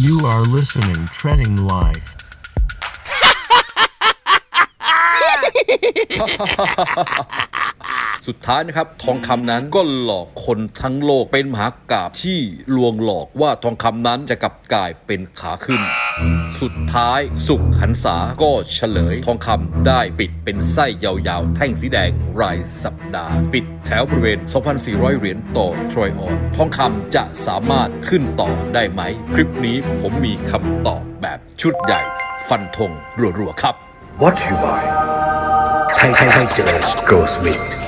You are listening Treading Life. สุดท้ายนะครับทองคำนั้นก็หลอกคนทั้งโลกเป็นมหากาบที่ลวงหลอกว่าทองคำนั้นจะกลับกลายเป็นขาขึ้น สุดท้ายสุขหันษาก็เฉลยทองคำได้ปิดเป็นไส้ยาวๆ แท่งสีแดงรายสัปดาห์ ปิดแถวบริเวณ 2,400 เหรียญต่อทรอยออน ทองคำจะสามารถขึ้นต่อได้ไหม คลิปนี้ผมมีคำตอบแบบชุดใหญ่ ฟันธงรัวๆครับ What you buy ไทยไทยไทยเจริญ Go Smith เพ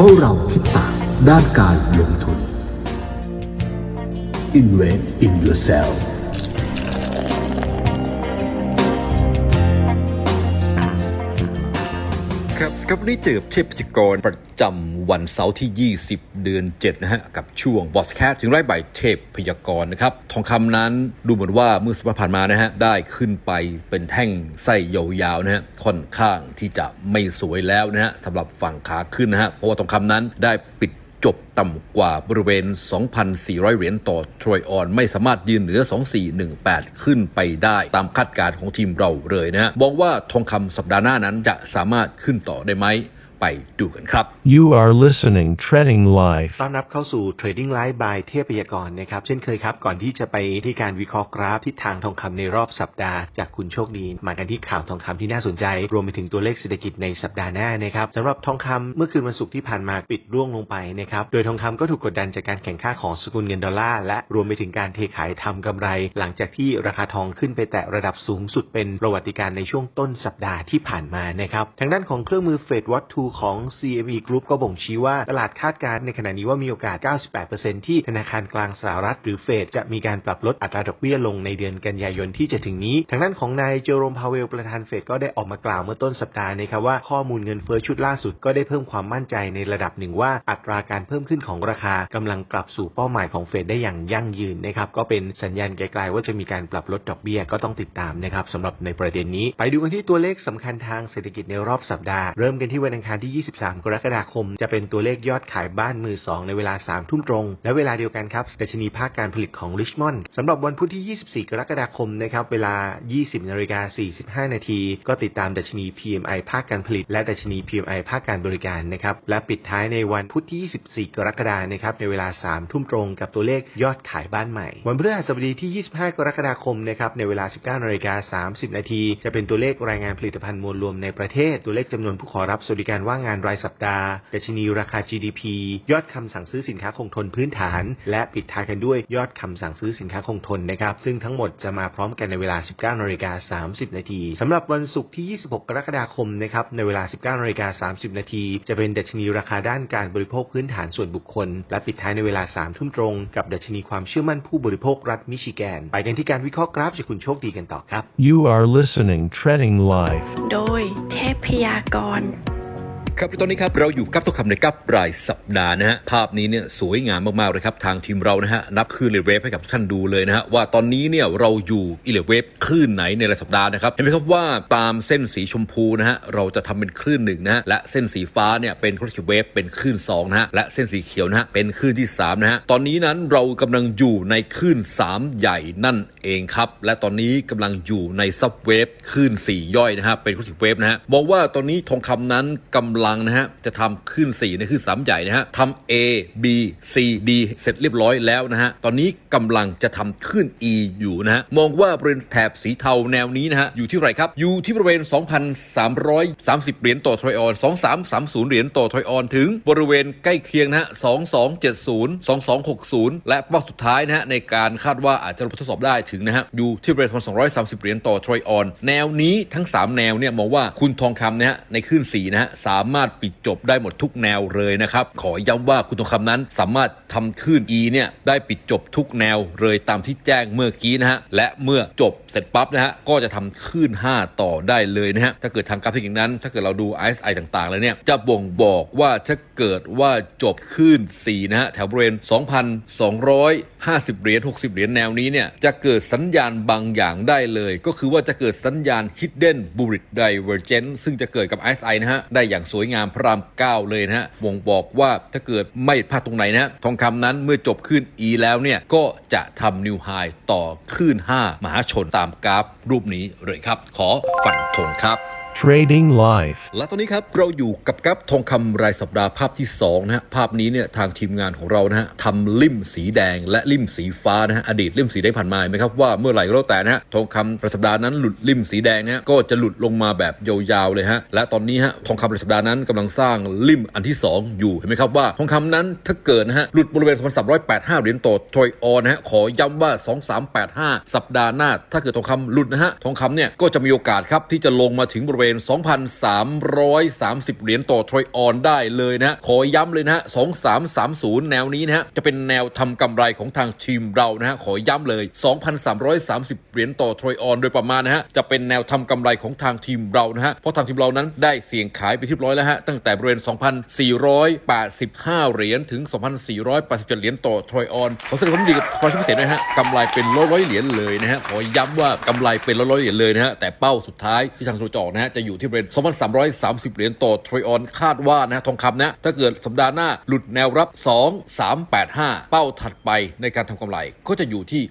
ราะเราคิดต่างด้านการลงทุน Invest in yourself ครับนี่เจอบเทพจิกรประจำวันเสาร์ที่ 20 เดือน 7 นะฮะ กับช่วงบอสแคทถึงไร่ใบเทพพยากรณ์นะครับ ทองคำนั้นดูเหมือนว่าเมื่อสัปดาห์ผ่านมานะฮะ ได้ขึ้นไปเป็นแท่งไส้ยาวๆนะฮะ ค่อนข้างที่จะไม่สวยแล้วนะฮะสำหรับฝั่งขาขึ้นนะฮะ เพราะว่าทองคำนั้นได้ปิด จบต่ำกว่าบริเวณ 2,400 เหรียญต่อทรอยออน ไม่สามารถยืนเหนือ 2418 ขึ้นไปได้ตามคาดการณ์ของทีมเราเลยนะฮะมองว่าทองคำสัปดาห์หน้านั้นจะสามารถขึ้นต่อได้ไหม ไปดูกันครับ You are listening Treading Life. ต้อนรับเข้าสู่ Trading Live by เทพยากรนะครับ เช่นเคยครับ ก่อนที่จะไปที่การวิเคราะห์กราฟทิศทางทองคำในรอบสัปดาห์จากคุณโชคดี มากันที่ข่าวทองคำที่น่าสนใจ รวมไปถึงตัวเลขเศรษฐกิจในสัปดาห์หน้านะครับสำหรับทองคำเมื่อคืนวันศุกร์ที่ผ่านมาปิดร่วงลงไปนะครับ โดยทองคำก็ถูกกดดันจากการแข่งข้าของสกุลเงินดอลลาร์และรวมไปถึงการเทขายทำกำไร หลังจากที่ราคาทองขึ้นไปแตะระดับสูงสุดเป็นประวัติการณ์ในช่วงต้นสัปดาห์ที่ผ่านมานะครับทางด้านของเครื่องมือเฟดวัตทูของ CME Group ก็บ่งชี้ว่าตลาดคาดการณ์ในขณะนี้ว่ามีโอกาส 98%ที่ธนาคารกลางสหรัฐหรือเฟดจะมีการปรับลดอัตราดอกเบี้ยลงในเดือนกันยายนที่จะถึงนี้ ทางด้านของนายเจอโรมพาเวลประธานเฟดก็ได้ออกมากล่าวเมื่อต้นสัปดาห์นะครับว่าข้อมูลเงินเฟ้อชุดล่าสุดก็ได้เพิ่มความมั่นใจในระดับหนึ่งว่าอัตราการเพิ่มขึ้นของราคากำลังกลับสู่เป้าหมายของเฟดได้อย่างยั่งยืนนะครับก็เป็นสัญญาณไกลๆว่าจะมีการปรับลดดอกเบี้ยก็ต้องติดตามนะครับสำหรับในประเด็นนี้ ไปดูกันที่ตัวเลขสำคัญทางเศรษฐกิจในรอบสัปดาห์เริ่มกันที่วันอังคารที่ 23 กรกฎาคม จะเป็นตัวเลขยอดขายบ้านมือ 2 ในเวลา 3 ทุ่มตรง และเวลาเดียวกันครับดัชนีภาคการผลิตของริชมอนด์สำหรับวันพุธที่ 24 กรกฎาคมนะครับเวลา 20นาฬิกา45 นาที ก็ติดตามดัชนี PMI ภาคการผลิต และดัชนี PMI ภาคการบริการนะครับและปิดท้ายในวันพุธที่ 24 กรกฎาคมนะครับในเวลา 3 ทุ่มตรงกับตัวเลขยอดขายบ้านใหม่ วันพฤหัสบดีที่ 25 กรกฎาคมนะครับในเวลา 19นาฬิกา30 นาทีจะเป็นตัวเลขรายงานผลิตภัณฑ์มวลรวมในประเทศตัวเลขจำนวนผู้ขอรับสวัสดิการว่างงานรายสัปดาห์ดัชนีราคา GDP ยอดคำสั่งซื้อสินค้าคงทนพื้นฐาน และปิดท้ายกันด้วยยอดคำสั่งซื้อสินค้าคงทนนะครับ ซึ่งทั้งหมดจะมาพร้อมกันในเวลา 19นาฬิกา30 นาทีสำหรับวันศุกร์ที่ 26 กรกฎาคมนะครับ ในเวลา 19นาฬิกา30 นาทีจะเป็นดัชนีราคาด้านการบริโภคพื้นฐานส่วนบุคคล และปิดท้ายในเวลา 3 ทุ่มตรง กับดัชนีความเชื่อมั่นผู้บริโภครัฐมิชิแกน ไปกันที่การวิเคราะห์กราฟจากคุณโชคดีกันต่อครับ You are listening Treading Life. โดยเทพยากร ครับตอนนี้ครับเราอยู่กับตัวคำในกับรายสัปดาห์นะฮะภาพนี้เนี่ยสวยงามมากๆเลยครับทางทีมเรานะฮะนับคลื่นเลเวฟให้กับทุกท่านดูเลยนะฮะว่าตอนนี้เนี่ยเราอยู่อีเลเวฟคลื่นไหนในรายสัปดาห์นะครับเห็นไหมครับว่าตามเส้นสีชมพูนะฮะเราจะทำเป็นคลื่นหนึ่งนะฮะและเส้นสีฟ้าเนี่ยเป็นคลื่นเวฟเป็นคลื่นสองนะฮะและเส้นสีเขียวนะฮะเป็นคลื่นที่สามนะฮะตอนนี้นั้นเรากำลังอยู่ในคลื่นสามใหญ่นั่นเองครับและตอนนี้กำลังอยู่ในซับเวฟคลื่นสี่ย่อยนะฮะเป็นคลื่นเวฟนะฮะมองว่าตอนนี้ทองคำนั้นกำลังนะฮะจะทำขึ้น4ในขึ้น3ใหญ่นะฮะทำ A B C D เสร็จเรียบร้อยแล้วนะฮะตอนนี้กำลังจะทำขึ้น E อยู่นะฮะมองว่าบริเวณแถบสีเทาแนวนี้นะฮะอยู่ที่ไรครับ อยู่ที่บริเวณ 2,330 เหรียญต่อทรอยออน2330 เหรียญต่อทรอยออนถึงบริเวณใกล้เคียงนะฮะ2270 2260 และเป้าสุดท้ายนะฮะในการคาดว่าอาจจะทดสอบได้ถึงนะฮะอยู่ที่บริเวณ230 เหรียญต่อทรอยออนแนวนี้ทั้ง 3 แนวเนี่ยมองว่าคุณทองคำนะฮะในขึ้น4นะฮะสามารถปิดจบได้หมดทุกแนวเลยนะครับ ขอย้ำว่าคุณทองคำนั้นสามารถทำขึ้น E เนี่ยได้ปิดจบทุกแนวเลยตามที่แจ้งเมื่อกี้นะฮะและเมื่อจบเสร็จปั๊บนะฮะก็จะทำขึ้น5 ต่อได้เลยนะฮะถ้าเกิดทางกราฟิกอย่างนั้น ถ้าเกิดเราดู RSI ต่างๆ แล้วเนี่ยจะบ่งบอกว่าถ้าเกิดว่าจบขึ้น4 นะฮะแถวบริเวณ 2,250 เหรียญ 60 เหรียญแนวนี้เนี่ยจะเกิดสัญญาณบางอย่างได้เลย ก็คือว่าจะเกิดสัญญาณ hidden bullish divergence ซึ่งจะเกิดกับ RSI นะฮะได้อย่างสวยวยงามพระรามเก้าเลยนะฮะบ่งบอกว่าถ้าเกิดไม่พลาดตรงไหนนะฮะทองคำนั้นเมื่อจบขึ้น E แล้วเนี่ยก็จะทำนิวไฮต่อขึ้น 5 มหาชนตามกราฟรูปนี้เลยครับ ขอฝันธงครับ Trading Life และตอนนี้ครับเราอยู่กับกับทองคำรายสัปดาห์ภาพที่2นะฮะภาพนี้เนี่ยทางทีมงานของเรานะฮะทำลิ่มสีแดงและลิ่มสีฟ้านะฮะอดีตลิ่มสีแดงผ่านมาไหมครับว่าเมื่อไหร่ก็แล้วแต่นะฮะทองคำรายสัปดาห์นั้นหลุดลิ่มสีแดงนี่ยก็จะหลุดลงมาแบบยาวๆเลยฮะและตอนนี้ฮะทองคำรายสัปดาห์นั้นกำลังสร้างลิ่มอันที่ 2 อยู่เห็นไหมครับว่าทองคำนั้นถ้าเกิดนะฮะหลุดบริเวณ2,385เหรียญต่อทรอยออนนะฮะขอย้ำว่า 2385 สัปดาห์หน้า ถ้าเกิดทองคำหลุดนะฮะทองคำเนี่ยก็จะมีโอกาสครับที่จะลงมาถึงบริเวณ2,330 เหรียญต่อทรอยออนได้เลยนะฮะ ขอย้ำเลยนะฮะ 2330 แนวนี้นะฮะ จะเป็นแนวทำกำไรของทางทีมเรานะฮะ ขอย้ำเลย 2,330 เหรียญต่อทรอยออนโดยประมาณนะฮะ จะเป็นแนวทำกำไรของทางทีมเรานะฮะ เพราะทางทีมเรานั้นได้เสี่ยงขายไปที่ร้อยแล้วฮะ ตั้งแต่บริเวณ 2,485 เหรียญถึง 2,487 เหรียญต่อทรอยออน ขอแสดงความยินดีกับความพิเศษด้วยนะฮะกำไรเป็นร้อยร้อยๆเหรียญเลยนะฮะ ขอย้ำว่ากำไรเป็นร้อยร้อยๆเหรียญเลยนะฮะ แต่เป้าสุดท้ายที่ทางโทรจออกนะฮะจะอยู่ที่บริเวณ2,330 เหรียญต่อทริออนคาดว่านะฮะทองคำนะถ้าเกิดสัปดาห์หน้าหลุดแนวรับ 2,385 เป้าถัดไปในการทำกำไร ก็จะอยู่ที่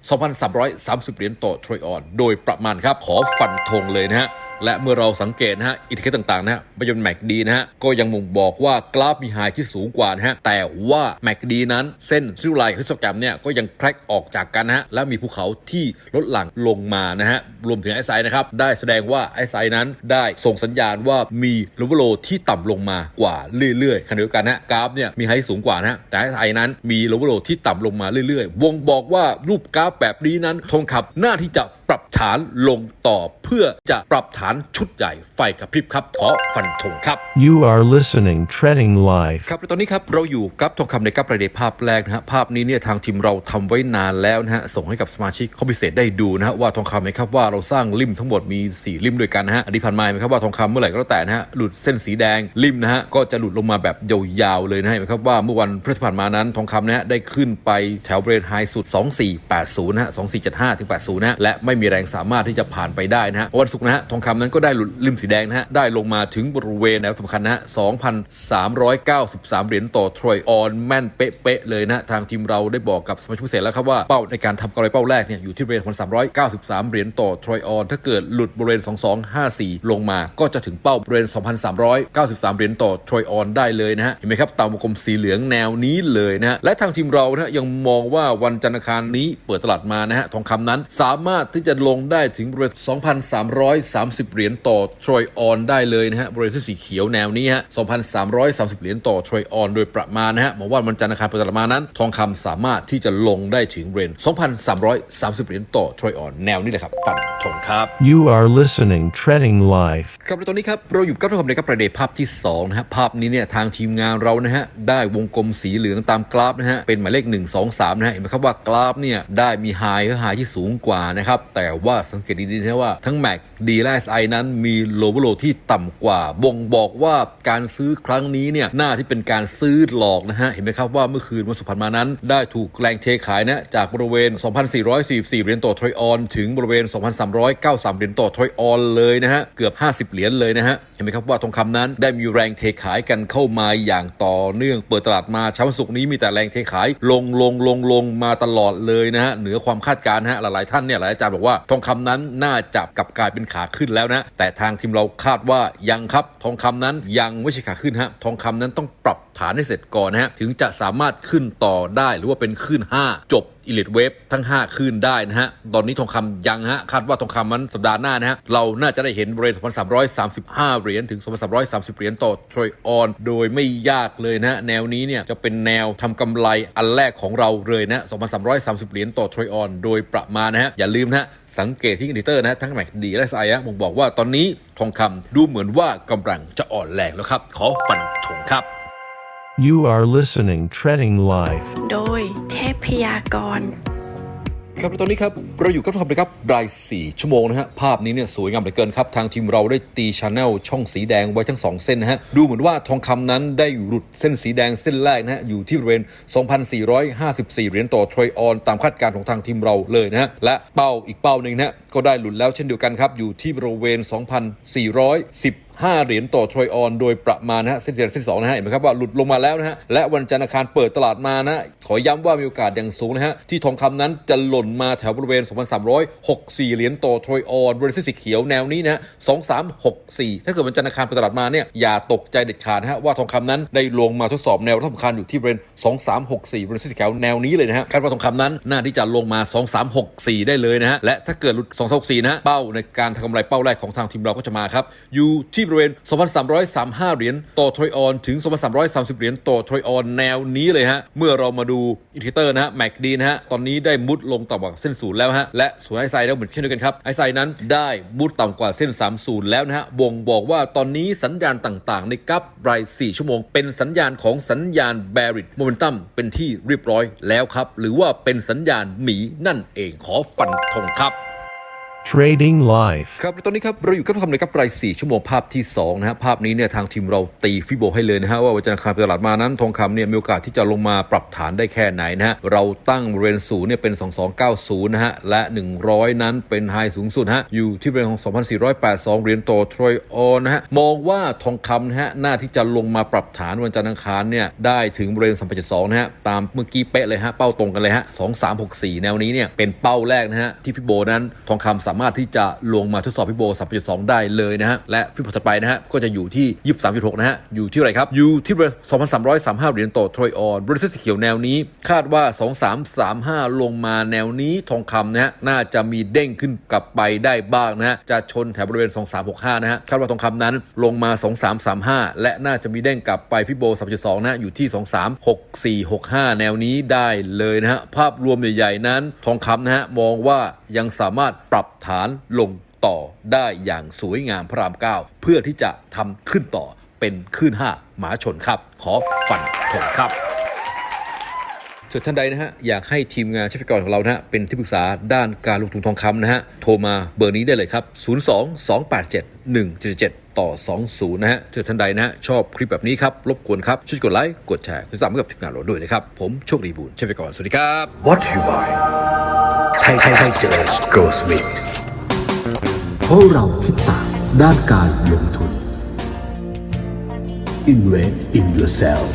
2,330 เหรียญต่อทริออน โดยประมาณครับขอฟันธงเลยนะฮะ และเมื่อเราสังเกตนะฮะอิทธิเคต่างๆนะฮะไม่จะเป็นแม c ดีนะฮะก็ยังบ่งบอกว่ากราฟมีไฮที่สูงกว่านะฮะแต่ว่าแม c ดีนั้นเส้นซิลไลน์ฮิสโตแกรมเนี่ยก็ยังแครกออกจากกันนะฮะและมีภูเขาที่ลดหลั่งลงมานะฮะรวมถึงไอไซนะครับได้แสดงว่าไอไซนั้นได้ส่งสัญญาณว่ามีลูเวโลที่ต่ำลงมากว่าเรื่อยๆขณะเดียวกันนะฮะกราฟเนี่ยมีไฮที่สูงกว่านะฮะแต่ไอไซนั้นมีลูเวโลที่ต่ำลงมาเรื่อยๆ วงบอกว่ารูปกราฟแบบนี้นั้นทองคำหน้าที่จะ ปรับฐานลงต่อเพื่อจะปรับฐานชุดใหญ่ไฟกระพริบครับขอฟันธงครับ You are listening Trading Life ครับและตอนนี้ครับเราอยู่กับทองคำในกับประเดภาพแรกนะฮะภาพนี้เนี่ยทางทีมเราทำไว้นานแล้วนะฮะส่งให้กับสมาชิกคอมพิเศษได้ดูนะฮะว่าทองคำไหมครับว่าเราสร้างริมทั้งหมดมี 4 ริมด้วยกันนะฮะอดีตผ่านมาไหมครับว่าทองคำเมื่อไหร่ก็แล้วแต่นะฮะหลุดเส้นสีแดงริมนะฮะก็จะหลุดลงมาแบบยาวๆเลยนะฮะเห็นไหมครับว่าเมื่อวันพฤหัสที่ผ่านมานั้นทองคำนะฮะได้ขึ้นไปแถวบริเวณไฮสุด 2480นะฮะ2475ถึง80นะฮะและไม่มีแรงสามารถที่จะผ่านไปได้นะฮะวันศุกร์นะฮะทองคำนั้นก็ได้หลุดริมสีแดงนะฮะได้ลงมาถึงบริเวณแนวสำคัญนะฮะ2,393 เหรียญต่อทรอยออนแม่นเป๊ะๆเลยนะทางทีมเราได้บอกกับสมาชิกพิเศษแล้วครับว่าเป้าในการทำกำไรเป้าแรกเนี่ยอยู่ที่บริเวณ1,393 เหรียญต่อทรอยออนถ้าเกิดหลุดบริเวณ 2254 ลงมาก็จะถึงเป้าบริเวณ 2,393 เหรียญต่อทรอยออนได้เลยนะฮะเห็นไหมครับตามวงกลมสีเหลืองแนวนี้เลยนะฮะและทางทีมเรานะยังมองว่าวันจันทร์คารนี้เปิดตลาดมานะฮะทองคำนั้นสามารถที่จะลงได้ถึงบริเวณ 2,330 เหรียญต่อทรอยออนได้เลยนะฮะบริเวณเส้นสีเขียวแนวนี้ฮะ 2,330 เหรียญต่อทรอยออนโดยประมาณนะฮะมองว่าวันจันทร์อังคารเปิดตลาดมานั้น ทองคำสามารถที่จะลงได้ถึงบริเวณ2,330 เหรียญต่อทรอยออนแนวนี้เลยครับฟันธงครับ You are listening Trading Life ครับและตอนนี้ครับเราอยู่กับทองคำในกับประเดภาพที่2นะฮะภาพนี้เนี่ยทางทีมงานเรานะฮะได้วงกลมสีเหลืองตามกราฟนะฮะเป็นหมายเลข 1 2 3นะฮะเห็นไหมครับว่ากราฟเนี่ยได้มีไฮก็ไฮที่สูงกว่านะครับแต่แต่ว่าสังเกตดีๆนะว่าทั้งแม็กดีและ SI นั้นมีโลเวโลที่ต่ำกว่า บ่งบอกว่าการซื้อครั้งนี้เนี่ยน่าที่เป็นการซื้อหลอกนะฮะ เห็นไหมครับว่าเมื่อคืนวันศุกร์ผ่านมานั้น ได้ถูกแรงเทขายนะจากบริเวณ 2,444 เหรียญต่อทรอยออน ถึงบริเวณ 2,393 เหรียญต่อทรอยออนเลยนะฮะ เกือบ 50 เหรียญเลยนะฮะเห็นไหมครับว่าทองคำนั้นได้มีแรงเทขายกันเข้ามาอย่างต่อเนื่องเปิดตลาดมาเช้าวันศุกร์นี้มีแต่แรงเทขายลงลงลงลงมาตลอดเลยนะฮะเหนือความคาดการณ์ฮะหลายๆท่านเนี่ยหลายอาจารย์บอกว่าทองคำนั้นน่าจะกลับกลายเป็นขาขึ้นแล้วนะ แต่ทางทีมเราคาดว่ายังครับ ทองคำนั้นยังไม่ใช่ขาขึ้นฮะทองคำนั้นต้องปรับฐานให้เสร็จก่อนนะฮะถึงจะสามารถขึ้นต่อได้หรือว่าเป็นขึ้น 5 จบ อิเลดเวฟทั้ง5ขึ้นได้นะฮะ ตอนนี้ทองคำยังฮะ คาดว่าทองคำมันสัปดาห์หน้านะฮะ เราน่าจะได้เห็นบริเวณ2,335 เหรียญถึง 2,330 เหรียญต่อทรอยออน โดยไม่ยากเลยนะฮะแนวนี้เนี่ยจะเป็นแนวทำกำไรอันแรกของเราเลยนะ 2,330 เหรียญต่อทรอยออน โดยประมาณนะฮะ อย่าลืมนะฮะ สังเกตที่อินดิเตอร์นะฮะทั้งแม็กดีและไซอะผมบอกว่าตอนนี้ทองคำดูเหมือนว่ากำลังจะอ่อนแรงแล้วครับ ขอฟันธงครับ You are listening Trading Life โดยเทพยากร ครับและตอนนี้ครับ เราอยู่กับทองคำนะครับราย 4 ชั่วโมงนะฮะ ภาพนี้เนี่ยสวยงามเหลือเกินครับ ทางทีมเราได้ตีชาแนลช่องสีแดงไว้ทั้ง 2 เส้นนะฮะ ดูเหมือนว่าทองคำนั้นได้หลุดเส้นสีแดงเส้นแรกนะฮะ อยู่ที่บริเวณ 2,454 เหรียญต่อทรอยออน ตามคาดการณ์ของทางทีมเราเลยนะฮะ และเป้าอีกเป้าหนึ่งนะฮะก็ได้หลุดแล้วเช่นเดียวกันครับอยู่ที่บริเวณ 2,410 5 เหรียญต่อทรอยออนโดยประมาณนะฮะเส้นที่เส้นสองนะฮะเห็นไหมครับว่าหลุดลงมาแล้วนะฮะและวันจันทร์อังคารเปิดตลาดมานะขอย้ำว่ามีโอกาสอย่างสูงนะฮะที่ทองคำนั้นจะหล่นมาแถวบริเวณ 2,364 เหรียญต่อทรอยออนบริเวณสีเขียวแนวนี้นะฮะ2364 ถ้าเกิดวันจันทร์อังคารเปิดตลาดมาเนี่ยอย่าตกใจเด็ดขาดนะฮะว่าทองคำนั้นได้ลงมาทดสอบแนวรับสำคัญอยู่ที่บริเวณ2364บริเวณสีเขียวแนวนี้เลยนะฮะคาดว่าทองคำนั้นน่าที่จะลงมา 2364 ได้เลยนะฮะและถ้าเกิดหลุด 2364 นะเป้าในการทำกำไรเป้าแรกของทางทีมเราก็จะมาครับอยู่ที่บริเวณ 2,335 เหรียญต่อทรอยออนถึง 2,330 เหรียญต่อทรอยออนแนวนี้เลยฮะ เมื่อเรามาดูอินดิเคเตอร์นะฮะแมกดีนะฮะ ตอนนี้ได้มุดลงต่ำกว่าเส้นศูนย์แล้วฮะ และส่วนไอไซด์แล้วเหมือนเช่นเดียวกันครับ ไอไซด์นั้นได้มุดต่ำกว่าเส้น 30 แล้วนะฮะบ่งบอกว่าตอนนี้สัญญาณต่างๆ ในกราฟราย 4 ชั่วโมง เป็นสัญญาณของสัญญาณ Bearish Momentum เป็นที่เรียบร้อยแล้วครับหรือว่าเป็นสัญญาณหมีนั่นเองขอฟันธงครับ Trading Life ครับตอนนี้ครับเราอยู่กับทำเลยครับราย 4 ชั่วโมงภาพที่2นะฮะภาพนี้เนี่ยทางทีมเราตีฟิโบให้เลยนะฮะว่าวันจันทร์คารตลาดมานั้นทองคำเนี่ยมีโอกาสที่จะลงมาปรับฐานได้แค่ไหนนะฮะเราตั้งบริเวณสูงเนี่ยเป็น 2290 นะฮะและ 100 นั้นเป็นไฮสูงสุดฮะอยู่ที่บริเวณของ 2482 เหรียญต่อทรอยออนนะฮะมองว่าทองคำนะฮะหน้าที่จะลงมาปรับฐานวันจันทร์อังคารเนี่ยได้ถึงบริเวณ3.72นะฮะตามเมื่อกี้เป๊ะเลยฮะเป้าตรงกันเลยฮะ2364 แนวนี้เนี่ยเป็นเป้าแรกนะฮะที่ฟิโบนั้นทองคำสามารถที่จะลงมาทดสอบฟิโบ 3.2 ได้เลยนะฮะ และฟิโบถัดไปนะฮะ ก็จะอยู่ที่ 23.6 นะฮะ อยู่ที่อะไรครับ อยู่ที่บริเวณ2,335 เหรียญต่อทรอยออนบริษัทสีเขียวแนวนี้ คาดว่า 2335 ลงมาแนวนี้ทองคำนะฮะ น่าจะมีเด้งขึ้นกลับไปได้บ้างนะฮะ จะชนแถวบริเวณ 2365 นะฮะ คาดว่าทองคำนั้นลงมา 2335 และน่าจะมีเด้งกลับไปฟิโบ 3.2 นะอยู่ที่ 236465 แนวนี้ได้เลยนะฮะ ภาพรวมใหญ่ๆนั้น ทองคำนะฮะ มองว่ายังสามารถปรับฐานลงต่อได้อย่างสวยงามพระราม9เพื่อที่จะทำขึ้นต่อเป็นขึ้น5หมาชนครับ ขอฟันธงครับส่วนท่านใดนะฮะอยากให้ทีมงานชัพกรของเรานะฮะเป็นที่ปรึกษาด้านการลงทุนทองคำนะฮะโทรมาเบอร์นี้ได้เลยครับ 02 287 177ต่อ 20 นะฮะเจอท่านใดนะฮะชอบคลิปแบบนี้ครับ รบกวนครับ ช่วยกดไลค์ กดแชร์ติดตามกับทีมงานเราด้วยนะครับ ผมโชคดีบุญชัพกรสวัสดีครับ What you buy ไทยไทยเจอ Ghostmate เพราะเราคิดต่างด้านการลงทุน Invest in yourself